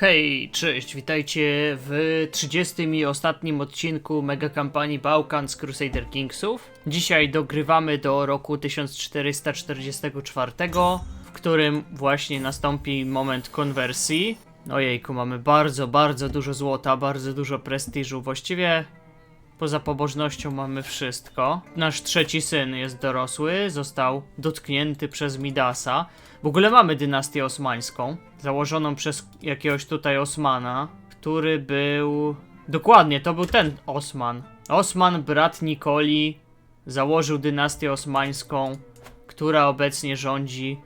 Hej, cześć, witajcie w 30 i ostatnim odcinku mega kampanii Bałkan z Crusader Kingsów. Dzisiaj dogrywamy do roku 1444, w którym właśnie nastąpi moment konwersji. Ojejku, mamy bardzo, bardzo dużo złota, bardzo dużo prestiżu, właściwie poza pobożnością mamy wszystko. Nasz trzeci syn jest dorosły, został dotknięty przez Midasa. W ogóle mamy dynastię osmańską, założoną przez jakiegoś tutaj Osmana, który był... Dokładnie, to był ten Osman. Osman, brat Nikoli, założył dynastię osmańską, która obecnie rządzi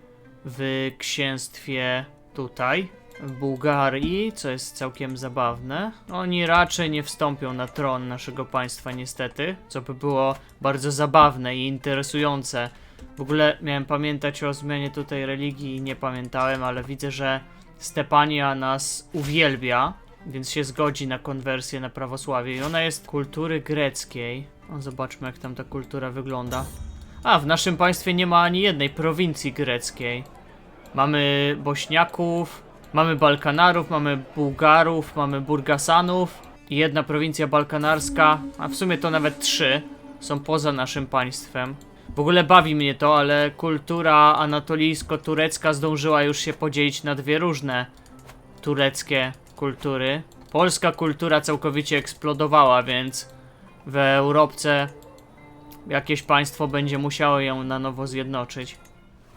w księstwie tutaj, Bułgarii, co jest całkiem zabawne. Oni raczej nie wstąpią na tron naszego państwa, niestety, co by było bardzo zabawne i interesujące. W ogóle miałem pamiętać o zmianie tutaj religii i nie pamiętałem, ale widzę, że Stepania nas uwielbia, więc się zgodzi na konwersję na prawosławie. I ona jest kultury greckiej. O, zobaczmy, jak tam ta kultura wygląda. A, w naszym państwie nie ma ani jednej prowincji greckiej. Mamy Bośniaków, mamy Balkanarów, mamy Bułgarów, mamy Burgasanów i jedna prowincja balkanarska, a w sumie to nawet trzy, są poza naszym państwem. W ogóle bawi mnie to, ale kultura anatolijsko-turecka zdążyła już się podzielić na dwie różne tureckie kultury. Polska kultura całkowicie eksplodowała, więc w Europce jakieś państwo będzie musiało ją na nowo zjednoczyć.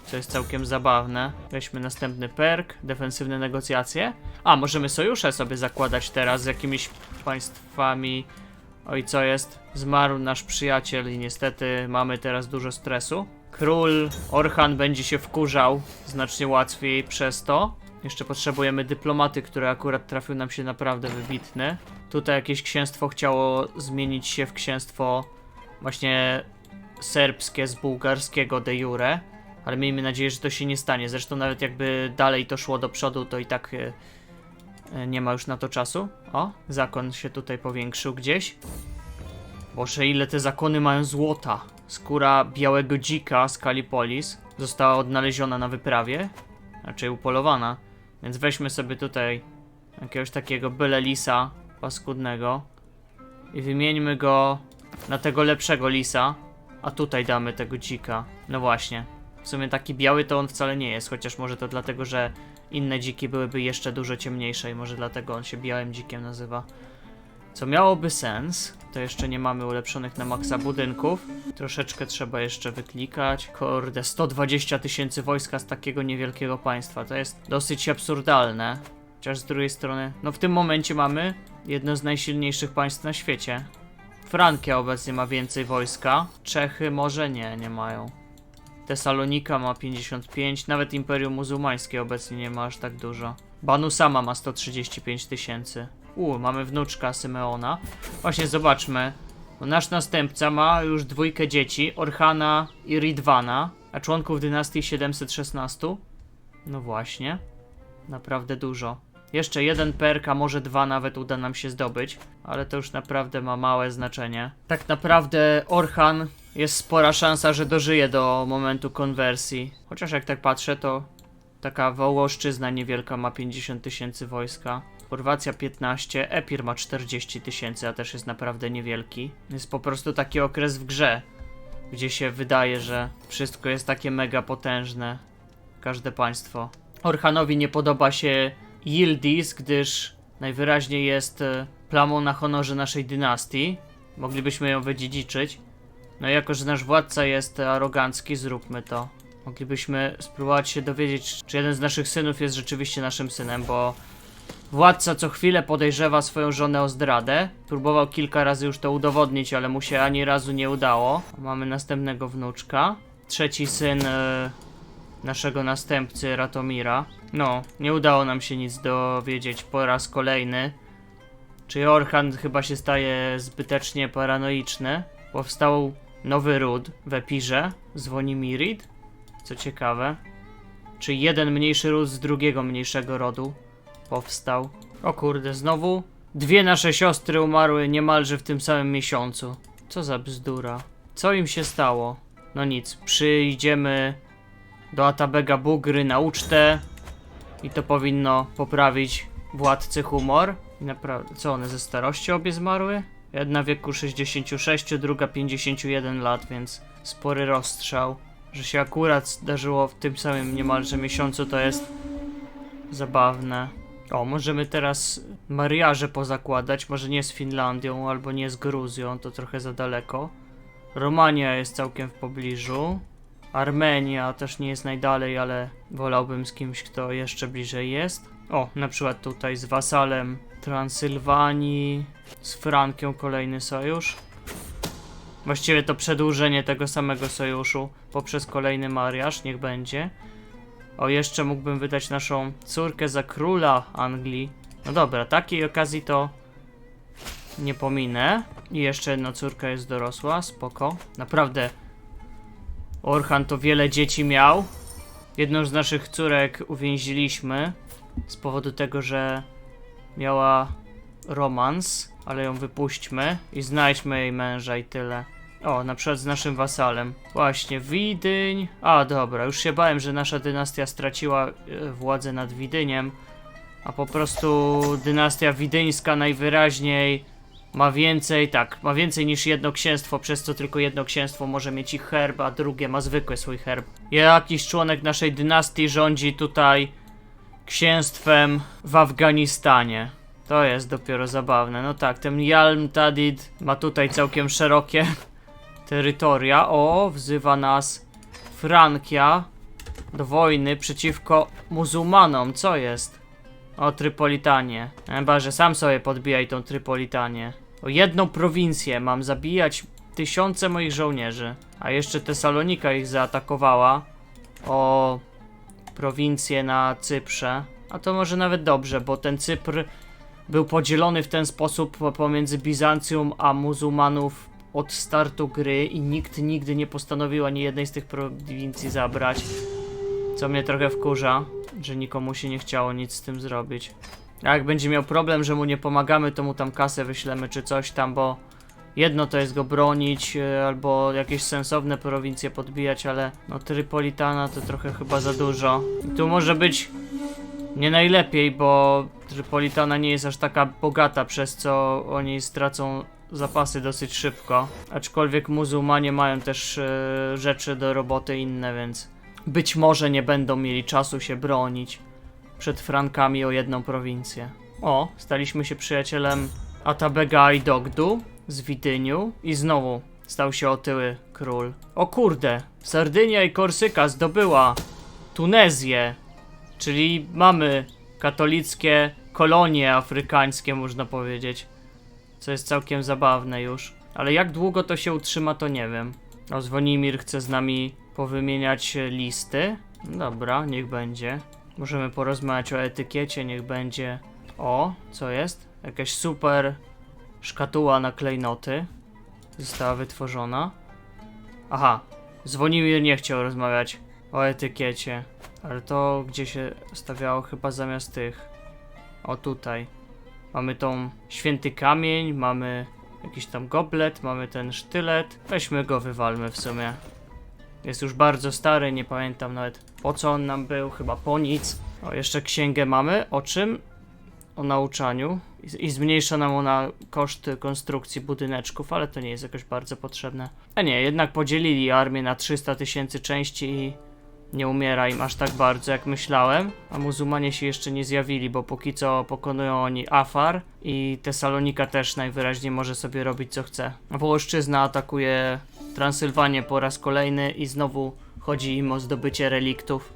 Co jest całkiem zabawne. Weźmy następny perk, defensywne negocjacje. A, możemy sojusze sobie zakładać teraz z jakimiś państwami. Oj, co jest? Zmarł nasz przyjaciel i niestety mamy teraz dużo stresu. Król Orhan będzie się wkurzał znacznie łatwiej przez to. Jeszcze potrzebujemy dyplomaty, który akurat trafił nam się naprawdę wybitny. Tutaj jakieś księstwo chciało zmienić się w księstwo właśnie serbskie z bułgarskiego de jure. Ale miejmy nadzieję, że to się nie stanie. Zresztą nawet jakby dalej to szło do przodu, to i tak e, e, nie ma już na to czasu. O, zakon się tutaj powiększył gdzieś. Boże, ile te zakony mają złota. Skóra białego dzika z Kalipolis została odnaleziona na wyprawie. Raczej upolowana. Więc weźmy sobie tutaj jakiegoś takiego byle lisa paskudnego. I wymieńmy go na tego lepszego lisa. A tutaj damy tego dzika. No właśnie. W sumie taki biały to on wcale nie jest, chociaż może to dlatego, że inne dziki byłyby jeszcze dużo ciemniejsze i może dlatego on się białym dzikiem nazywa. Co miałoby sens, to jeszcze nie mamy ulepszonych na maksa budynków. Troszeczkę trzeba jeszcze wyklikać. Kurde, 120 tysięcy wojska z takiego niewielkiego państwa. To jest dosyć absurdalne. Chociaż z drugiej strony, no w tym momencie mamy jedno z najsilniejszych państw na świecie. Frankia obecnie ma więcej wojska. Czechy może nie, nie mają. Tesalonika ma 55, nawet Imperium Muzułmańskie obecnie nie ma aż tak dużo. Banu sama ma 135 tysięcy. U, mamy wnuczka Symeona. Właśnie zobaczmy. Bo nasz następca ma już dwójkę dzieci, Orhana i Ridwana, a członków dynastii 716. No właśnie. Naprawdę dużo. Jeszcze jeden perk, a może dwa nawet uda nam się zdobyć, ale to już naprawdę ma małe znaczenie. Tak naprawdę Orhan jest spora szansa, że dożyje do momentu konwersji. Chociaż jak tak patrzę, to taka Wołoszczyzna niewielka ma 50 tysięcy wojska. Chorwacja 15, Epir ma 40 tysięcy, a też jest naprawdę niewielki. Jest po prostu taki okres w grze, gdzie się wydaje, że wszystko jest takie mega potężne. Każde państwo. Orhanowi nie podoba się Yildiz, gdyż najwyraźniej jest e, plamą na honorze naszej dynastii. Moglibyśmy ją wydziedziczyć. No i jako, że nasz władca jest arogancki, zróbmy to. Moglibyśmy spróbować się dowiedzieć, czy jeden z naszych synów jest rzeczywiście naszym synem, bo władca co chwilę podejrzewa swoją żonę o zdradę. Próbował kilka razy już to udowodnić, ale mu się ani razu nie udało. Mamy następnego wnuczka. Trzeci syn e, naszego następcy Ratomira. No, nie udało nam się nic dowiedzieć po raz kolejny. Czy Orhan chyba się staje zbytecznie paranoiczny? Powstał nowy ród w Epirze, Zwonimirid. Co ciekawe. Czy jeden mniejszy ród z drugiego mniejszego rodu powstał? O kurde, znowu dwie nasze siostry umarły niemalże w tym samym miesiącu. Co za bzdura. Co im się stało? No nic, przyjdziemy do Atabega Bugry na ucztę i to powinno poprawić władcy humor. Naprawdę, co one ze starości obie zmarły? Jedna w wieku 66, druga 51 lat, więc spory rozstrzał. Że się akurat zdarzyło w tym samym niemalże miesiącu, to jest zabawne. O, możemy teraz mariaże pozakładać, może nie z Finlandią albo nie z Gruzją, to trochę za daleko. Romania jest całkiem w pobliżu. Armenia też nie jest najdalej, ale wolałbym z kimś, kto jeszcze bliżej jest. O, na przykład tutaj z wasalem Transylwanii, z Frankią kolejny sojusz. Właściwie to przedłużenie tego samego sojuszu poprzez kolejny mariaż, niech będzie. O, jeszcze mógłbym wydać naszą córkę za króla Anglii. No dobra, takiej okazji to nie pominę. I jeszcze jedna córka jest dorosła, spoko. Naprawdę, Orhan to wiele dzieci miał. Jedną z naszych córek uwięziliśmy z powodu tego, że miała romans, ale ją wypuśćmy i znajdźmy jej męża i tyle. O, na przykład z naszym wasalem. Właśnie, Widyń. A, dobra, już się bałem, że nasza dynastia straciła e, władzę nad Widyniem, a po prostu dynastia widyńska najwyraźniej ma więcej, tak, ma więcej niż jedno księstwo, przez co tylko jedno księstwo może mieć ich herb, a drugie ma zwykły swój herb. Jakiś członek naszej dynastii rządzi tutaj księstwem w Afganistanie. To jest dopiero zabawne. No tak, ten Yalm Tadid ma tutaj całkiem szerokie terytoria. O, wzywa nas Frankia do wojny przeciwko muzułmanom. Co jest? O, Trypolitanie. Chyba, że sam sobie podbijaj tą Trypolitanię. O jedną prowincję mam zabijać tysiące moich żołnierzy. A jeszcze Tesalonika ich zaatakowała. O prowincję na Cyprze. A to może nawet dobrze, bo ten Cypr był podzielony w ten sposób pomiędzy Bizancjum a muzułmanów od startu gry i nikt nigdy nie postanowił ani jednej z tych prowincji zabrać. Co mnie trochę wkurza, że nikomu się nie chciało nic z tym zrobić. Jak będzie miał problem, że mu nie pomagamy, to mu tam kasę wyślemy czy coś tam, bo jedno to jest go bronić, e, albo jakieś sensowne prowincje podbijać, ale no Trypolitana to trochę chyba za dużo. I tu może być nie najlepiej, bo Trypolitana nie jest aż taka bogata, przez co oni stracą zapasy dosyć szybko. Aczkolwiek muzułmanie mają też e, rzeczy do roboty inne, więc być może nie będą mieli czasu się bronić przed Frankami o jedną prowincję. O, staliśmy się przyjacielem Atabega i Dogdu z Widyniu i znowu stał się otyły król. O kurde, Sardynia i Korsyka zdobyła Tunezję, czyli mamy katolickie kolonie afrykańskie, można powiedzieć. Co jest całkiem zabawne już. Ale jak długo to się utrzyma, to nie wiem. O, Zwonimir chce z nami powymieniać listy. Dobra, niech będzie. Możemy porozmawiać o etykiecie, niech będzie. O, co jest? Jakaś super szkatuła na klejnoty została wytworzona. Aha, Zwonimir nie chciał rozmawiać o etykiecie, ale to gdzie się stawiało chyba zamiast tych. O tutaj. Mamy tą święty kamień, mamy jakiś tam goblet, mamy ten sztylet. Weźmy go, wywalmy w sumie. Jest już bardzo stary, nie pamiętam nawet po co on nam był, chyba po nic. O, jeszcze księgę mamy, o czym? O nauczaniu. I, zmniejsza nam ona koszty konstrukcji budyneczków, ale to nie jest jakoś bardzo potrzebne. A nie, jednak podzielili armię na 300 tysięcy części i nie umiera im aż tak bardzo jak myślałem. A muzułmanie się jeszcze nie zjawili, bo póki co pokonują oni Afar i Tesalonika też najwyraźniej może sobie robić co chce. Wołoszczyzna atakuje Transylwanię po raz kolejny i znowu chodzi im o zdobycie reliktów.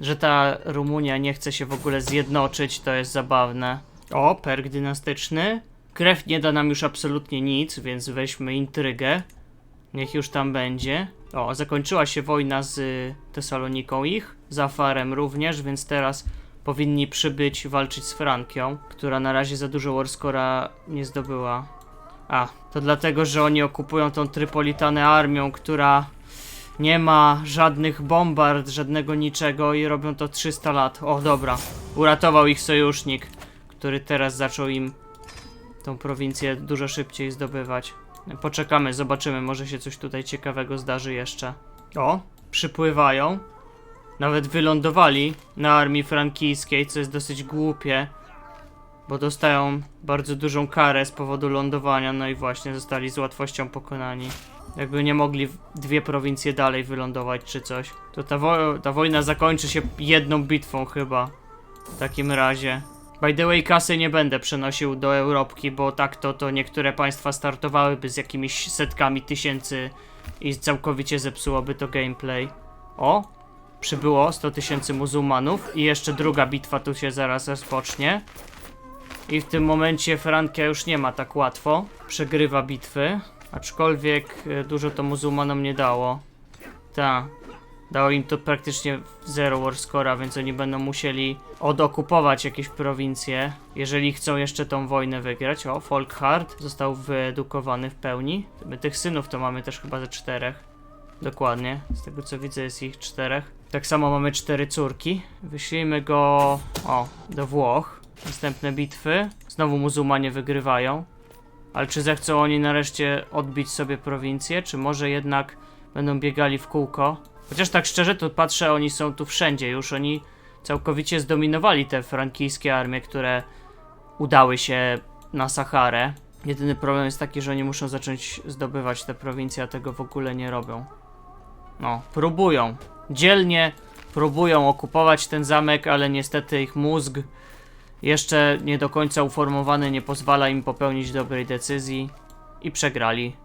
Że ta Rumunia nie chce się w ogóle zjednoczyć, to jest zabawne. O, perk dynastyczny. Krew nie da nam już absolutnie nic, więc weźmy intrygę. Niech już tam będzie. O, zakończyła się wojna z y, Tesaloniką ich, z Afarem również, więc teraz powinni przybyć walczyć z Frankią, która na razie za dużo Warscora nie zdobyła. A, to dlatego, że oni okupują tą Trypolitanę armią, która nie ma żadnych bombard, żadnego niczego i robią to 300 lat. O, dobra. Uratował ich sojusznik, który teraz zaczął im tą prowincję dużo szybciej zdobywać. Poczekamy, zobaczymy, może się coś tutaj ciekawego zdarzy jeszcze. O, przypływają. Nawet wylądowali na armii frankijskiej, co jest dosyć głupie, bo dostają bardzo dużą karę z powodu lądowania, no i właśnie zostali z łatwością pokonani. Jakby nie mogli dwie prowincje dalej wylądować czy coś, to ta, wo ta wojna zakończy się jedną bitwą chyba. W takim razie. By the way, kasy nie będę przenosił do Europki, bo tak to, to niektóre państwa startowałyby z jakimiś setkami tysięcy i całkowicie zepsułoby to gameplay. O, przybyło 100 tysięcy muzułmanów i jeszcze druga bitwa tu się zaraz rozpocznie. I w tym momencie Frankia już nie ma tak łatwo, przegrywa bitwy, aczkolwiek e, dużo to muzułmanom nie dało. Ta, dało im to praktycznie zero war score'a, więc oni będą musieli odokupować jakieś prowincje, jeżeli chcą jeszcze tą wojnę wygrać. O, Folkhard został wyedukowany w pełni. My tych synów to mamy też chyba ze czterech. Dokładnie, z tego co widzę jest ich czterech. Tak samo mamy cztery córki. Wyślijmy go, o, do Włoch. Następne bitwy. Znowu muzułmanie wygrywają. Ale czy zechcą oni nareszcie odbić sobie prowincję, czy może jednak będą biegali w kółko? Chociaż tak szczerze to patrzę, oni są tu wszędzie już, oni całkowicie zdominowali te frankijskie armie, które udały się na Saharę. Jedyny problem jest taki, że oni muszą zacząć zdobywać te prowincje, a tego w ogóle nie robią. No, próbują. Dzielnie próbują okupować ten zamek, ale niestety ich mózg jeszcze nie do końca uformowany nie pozwala im popełnić dobrej decyzji i przegrali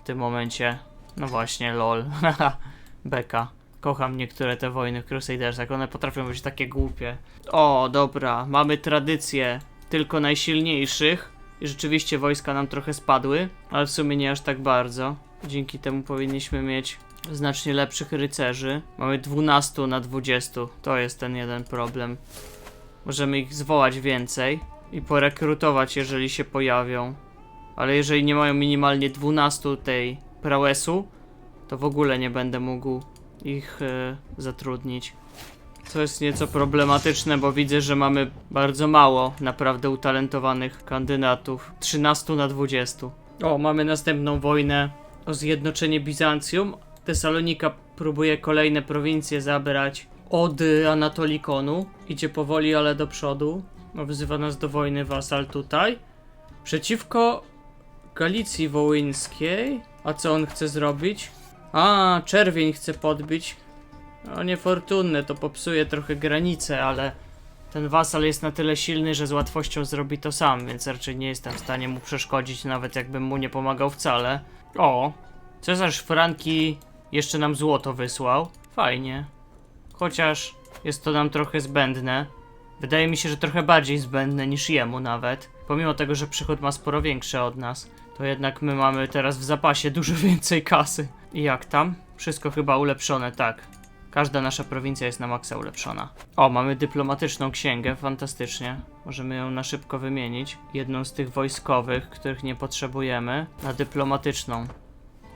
w tym momencie. No właśnie, lol. Beka. Kocham niektóre te wojny w Crusadersach, one potrafią być takie głupie. O, dobra, mamy tradycję tylko najsilniejszych. I rzeczywiście wojska nam trochę spadły, ale w sumie nie aż tak bardzo. Dzięki temu powinniśmy mieć znacznie lepszych rycerzy. Mamy 12 na 20, to jest ten jeden problem. Możemy ich zwołać więcej i porekrutować, jeżeli się pojawią. Ale jeżeli nie mają minimalnie 12 tej prałesu, to w ogóle nie będę mógł ich e, zatrudnić. Co jest nieco problematyczne, bo widzę, że mamy bardzo mało naprawdę utalentowanych kandydatów. 13 na 20. O, mamy następną wojnę o zjednoczenie Bizancjum. Tesalonika próbuje kolejne prowincje zabrać od y, Anatolikonu. Idzie powoli, ale do przodu. Wzywa nas do wojny wasal tutaj. Przeciwko Galicji Wołyńskiej. A co on chce zrobić? A, czerwień chce podbić. No niefortunne, to popsuje trochę granice, ale ten wasal jest na tyle silny, że z łatwością zrobi to sam, więc raczej nie jestem w stanie mu przeszkodzić, nawet jakbym mu nie pomagał wcale. O, Cesarz Franki jeszcze nam złoto wysłał. Fajnie. Chociaż jest to nam trochę zbędne. Wydaje mi się, że trochę bardziej zbędne niż jemu nawet. Pomimo tego, że przychód ma sporo większy od nas, to jednak my mamy teraz w zapasie dużo więcej kasy. I jak tam? Wszystko chyba ulepszone, tak. Każda nasza prowincja jest na maksa ulepszona. O, mamy dyplomatyczną księgę, fantastycznie. Możemy ją na szybko wymienić. Jedną z tych wojskowych, których nie potrzebujemy, na dyplomatyczną,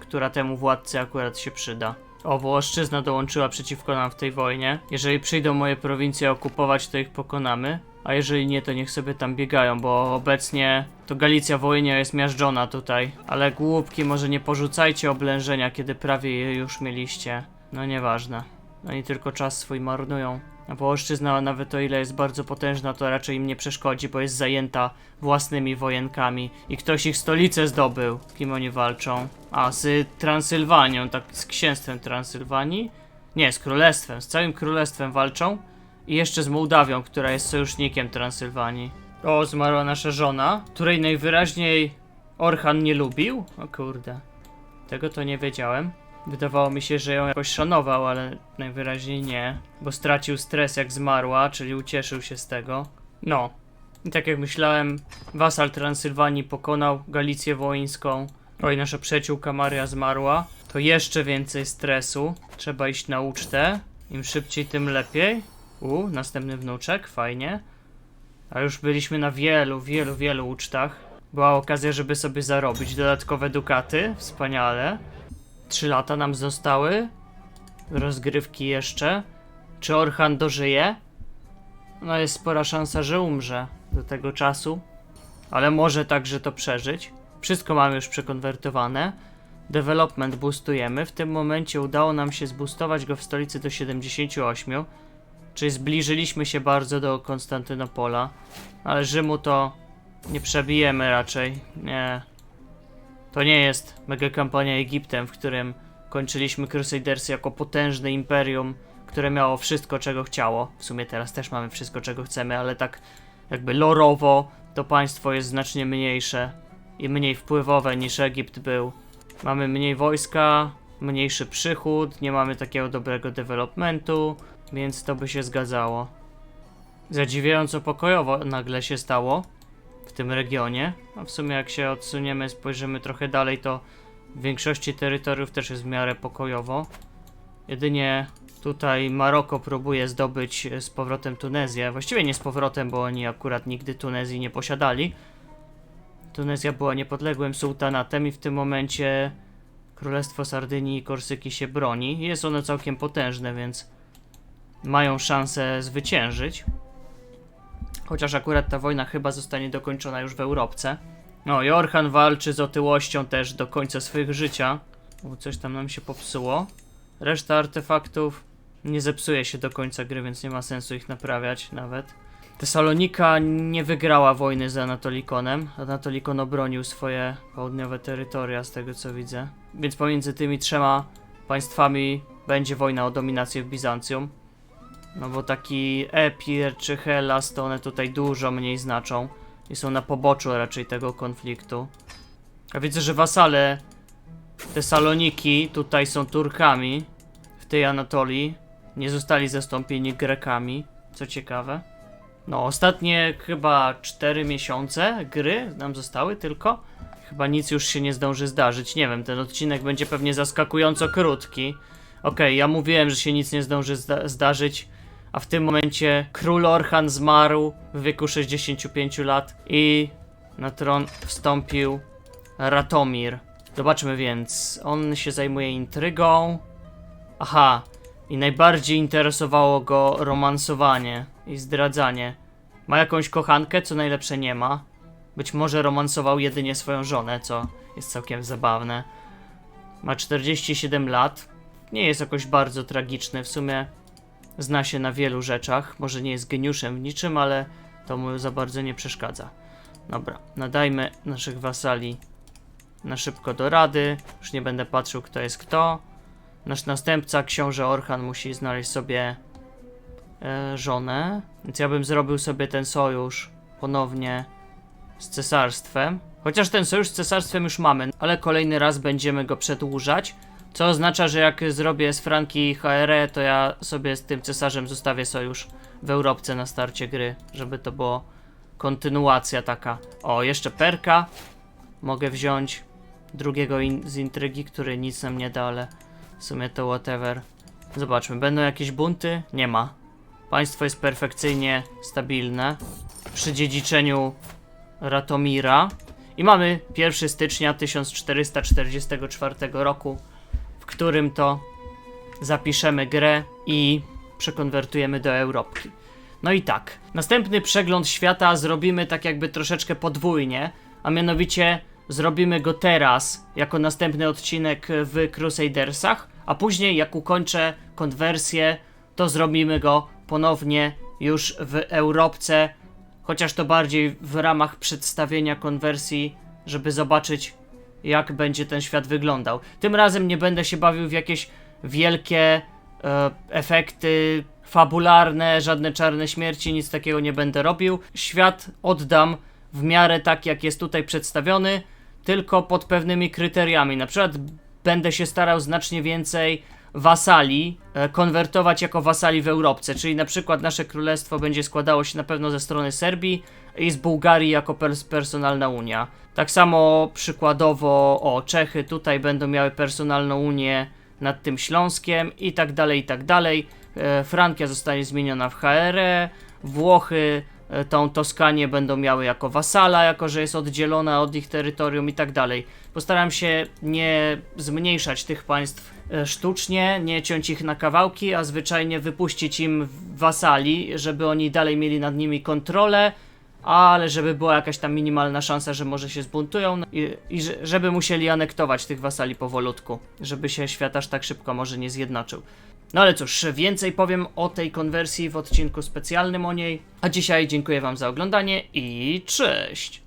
która temu władcy akurat się przyda. O, Wołoszczyzna dołączyła przeciwko nam w tej wojnie. Jeżeli przyjdą moje prowincje okupować, to ich pokonamy. A jeżeli nie, to niech sobie tam biegają, bo obecnie to Galicja Wołynia jest miażdżona tutaj. Ale głupki, może nie porzucajcie oblężenia, kiedy prawie je już mieliście. No nieważne. Oni tylko czas swój marnują. A Wołoszczyzna nawet o ile jest bardzo potężna, to raczej im nie przeszkodzi, bo jest zajęta własnymi wojenkami. I ktoś ich stolicę zdobył. Kim oni walczą? A, z Transylwanią, tak, z księstwem Transylwanii? Nie, z królestwem, z całym królestwem walczą. I jeszcze z Mołdawią, która jest sojusznikiem Transylwanii. O, zmarła nasza żona, której najwyraźniej Orhan nie lubił? O kurde. Tego to nie wiedziałem. Wydawało mi się, że ją jakoś szanował, ale najwyraźniej nie, bo stracił stres jak zmarła, czyli ucieszył się z tego. No. I tak jak myślałem, wasal Transylwanii pokonał Galicję Wołyńską. Oj, nasza przyjaciółka Maria zmarła. To jeszcze więcej stresu. Trzeba iść na ucztę. Im szybciej, tym lepiej. U, następny wnuczek, fajnie. A już byliśmy na wielu, wielu, wielu ucztach. Była okazja, żeby sobie zarobić dodatkowe dukaty. Wspaniale. Trzy lata nam zostały. Rozgrywki jeszcze. Czy Orhan dożyje? No jest spora szansa, że umrze do tego czasu. Ale może także to przeżyć. Wszystko mamy już przekonwertowane. Development boostujemy. W tym momencie udało nam się zboostować go w stolicy do 78. Czyli zbliżyliśmy się bardzo do Konstantynopola, ale Rzymu to nie przebijemy raczej. Nie. To nie jest mega kampania Egiptem, w którym kończyliśmy Crusadersy jako potężne imperium, które miało wszystko, czego chciało. W sumie teraz też mamy wszystko, czego chcemy, ale tak jakby lorowo to państwo jest znacznie mniejsze i mniej wpływowe niż Egipt był. Mamy mniej wojska, mniejszy przychód, nie mamy takiego dobrego developmentu, więc to by się zgadzało. Zadziwiająco pokojowo nagle się stało w tym regionie. A w sumie jak się odsuniemy, spojrzymy trochę dalej, to w większości terytoriów też jest w miarę pokojowo. Jedynie tutaj Maroko próbuje zdobyć z powrotem Tunezję. Właściwie nie z powrotem, bo oni akurat nigdy Tunezji nie posiadali. Tunezja była niepodległym sułtanatem i w tym momencie Królestwo Sardynii i Korsyki się broni. Jest ono całkiem potężne, więc mają szansę zwyciężyć. Chociaż akurat ta wojna chyba zostanie dokończona już w Europce. No i Orhan walczy z otyłością też do końca swojego życia. Bo coś tam nam się popsuło. Reszta artefaktów nie zepsuje się do końca gry, więc nie ma sensu ich naprawiać nawet. Tesalonika nie wygrała wojny z Anatolikonem. Anatolikon obronił swoje południowe terytoria, z tego co widzę. Więc pomiędzy tymi trzema państwami będzie wojna o dominację w Bizancjum. No bo taki Epir czy Hellas to one tutaj dużo mniej znaczą i są na poboczu raczej tego konfliktu. A widzę, że wasale Tesaloniki tutaj są Turkami w tej Anatolii. Nie zostali zastąpieni Grekami, co ciekawe. No, ostatnie chyba 4 miesiące gry nam zostały tylko. Chyba nic już się nie zdąży zdarzyć. Nie wiem, ten odcinek będzie pewnie zaskakująco krótki. Okej, ja mówiłem, że się nic nie zdąży zda zdarzyć, a w tym momencie król Orhan zmarł w wieku 65 lat i na tron wstąpił Ratomir. Zobaczmy więc. On się zajmuje intrygą. Aha, i najbardziej interesowało go romansowanie i zdradzanie. Ma jakąś kochankę, co najlepsze nie ma. Być może romansował jedynie swoją żonę, co jest całkiem zabawne. Ma 47 lat. Nie jest jakoś bardzo tragiczny, w sumie zna się na wielu rzeczach. Może nie jest geniuszem w niczym, ale to mu za bardzo nie przeszkadza. Dobra, nadajmy naszych wasali na szybko do rady. Już nie będę patrzył, kto jest kto. Nasz następca, książę Orhan, musi znaleźć sobie e, żonę. Więc ja bym zrobił sobie ten sojusz ponownie z cesarstwem. Chociaż ten sojusz z cesarstwem już mamy, ale kolejny raz będziemy go przedłużać. Co oznacza, że jak zrobię z Franki HRE, to ja sobie z tym cesarzem zostawię sojusz w Europce na starcie gry, żeby to było kontynuacja taka. O, jeszcze perka mogę wziąć drugiego in z intrygi, który nic nam nie da, ale w sumie to whatever. Zobaczmy, będą jakieś bunty? Nie ma. Państwo jest perfekcyjnie stabilne. Przy dziedziczeniu Ratomira. I mamy 1 stycznia 1444 roku, którym to zapiszemy grę i przekonwertujemy do Europki. No i tak, następny przegląd świata zrobimy tak jakby troszeczkę podwójnie, a mianowicie zrobimy go teraz jako następny odcinek w Crusadersach, a później jak ukończę konwersję, to zrobimy go ponownie już w Europce, chociaż to bardziej w ramach przedstawienia konwersji, żeby zobaczyć jak będzie ten świat wyglądał. Tym razem nie będę się bawił w jakieś wielkie e, efekty fabularne, żadne czarne śmierci, nic takiego nie będę robił. Świat oddam w miarę tak, jak jest tutaj przedstawiony, tylko pod pewnymi kryteriami. Na przykład będę się starał znacznie więcej wasali e, konwertować jako wasali w Europce, czyli na przykład nasze królestwo będzie składało się na pewno ze strony Serbii i z Bułgarii jako pers personalna unia. Tak samo przykładowo o Czechy tutaj będą miały personalną unię nad tym Śląskiem i tak dalej, i tak dalej. E, Frankia zostanie zmieniona w Włochy e, tą Toskanię będą miały jako wasala, jako że jest oddzielona od ich terytorium i tak dalej. Postaram się nie zmniejszać tych państw sztucznie, nie ciąć ich na kawałki, a zwyczajnie wypuścić im wasali, żeby oni dalej mieli nad nimi kontrolę, ale żeby była jakaś tam minimalna szansa, że może się zbuntują i, i że- żeby musieli anektować tych wasali powolutku, żeby się świat aż tak szybko może nie zjednoczył. No ale cóż, więcej powiem o tej konwersji w odcinku specjalnym o niej. A dzisiaj dziękuję Wam za oglądanie i cześć!